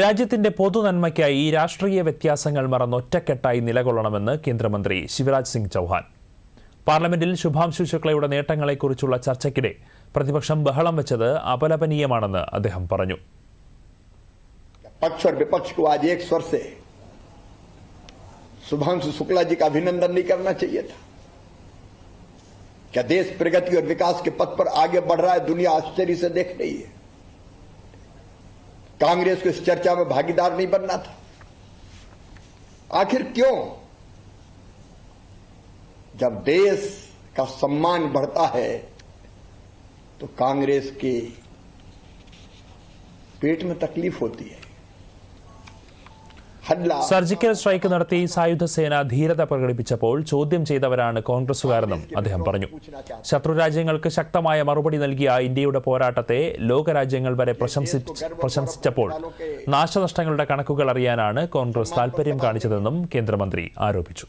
രാജ്യത്തിന്റെ പൊതുനന്മയ്ക്കായി ഈ രാഷ്ട്രീയ വ്യത്യാസങ്ങൾ മറന്ന് ഒറ്റക്കെട്ടായി നിലകൊള്ളണമെന്ന് കേന്ദ്രമന്ത്രി ശിവരാജ് സിംഗ് ചൌഹാൻ പാർലമെന്റിൽ ശുഭാംശു ശുക്ലയുടെ നേട്ടങ്ങളെക്കുറിച്ചുള്ള ചർച്ചയ്ക്കിടെ പ്രതിപക്ഷം ബഹളം വെച്ചത് അപലപനീയമാണെന്ന് അദ്ദേഹം പറഞ്ഞു पक्ष और विपक्ष को आज एक स्वर से शुभांशु शुक्ला जी का अभिनंदन नहीं करना चाहिए था क्या देश प्रगति और विकास के पथ पर आगे बढ़ रहा है दुनिया आश्चर्य से देख रही है कांग्रेस को इस चर्चा में भागीदार नहीं बनना था। आखिर क्यों? जब देश का सम्मान बढ़ता है तो कांग्रेस के पेट में तकलीफ़ होती है। സർജിക്കൽ സ്ട്രൈക്ക് നടത്തി സായുധ സേന ധീരത പ്രകടിപ്പിച്ചപ്പോൾ ചോദ്യം ചെയ്തവരാണ് കോൺഗ്രസുകാരെന്നും അദ്ദേഹം പറഞ്ഞു. ശത്രുരാജ്യങ്ങൾക്ക് ശക്തമായ മറുപടി നൽകിയ ഇന്ത്യയുടെ പോരാട്ടത്തെ ലോകരാജ്യങ്ങൾ വരെ പ്രശംസി പ്രശംസിച്ചപ്പോൾ നാശനഷ്ടങ്ങളുടെ കണക്കുകൾ അറിയാനാണ് കോൺഗ്രസ് താൽപര്യം കാണിച്ചതെന്നും കേന്ദ്രമന്ത്രി ആരോപിച്ചു.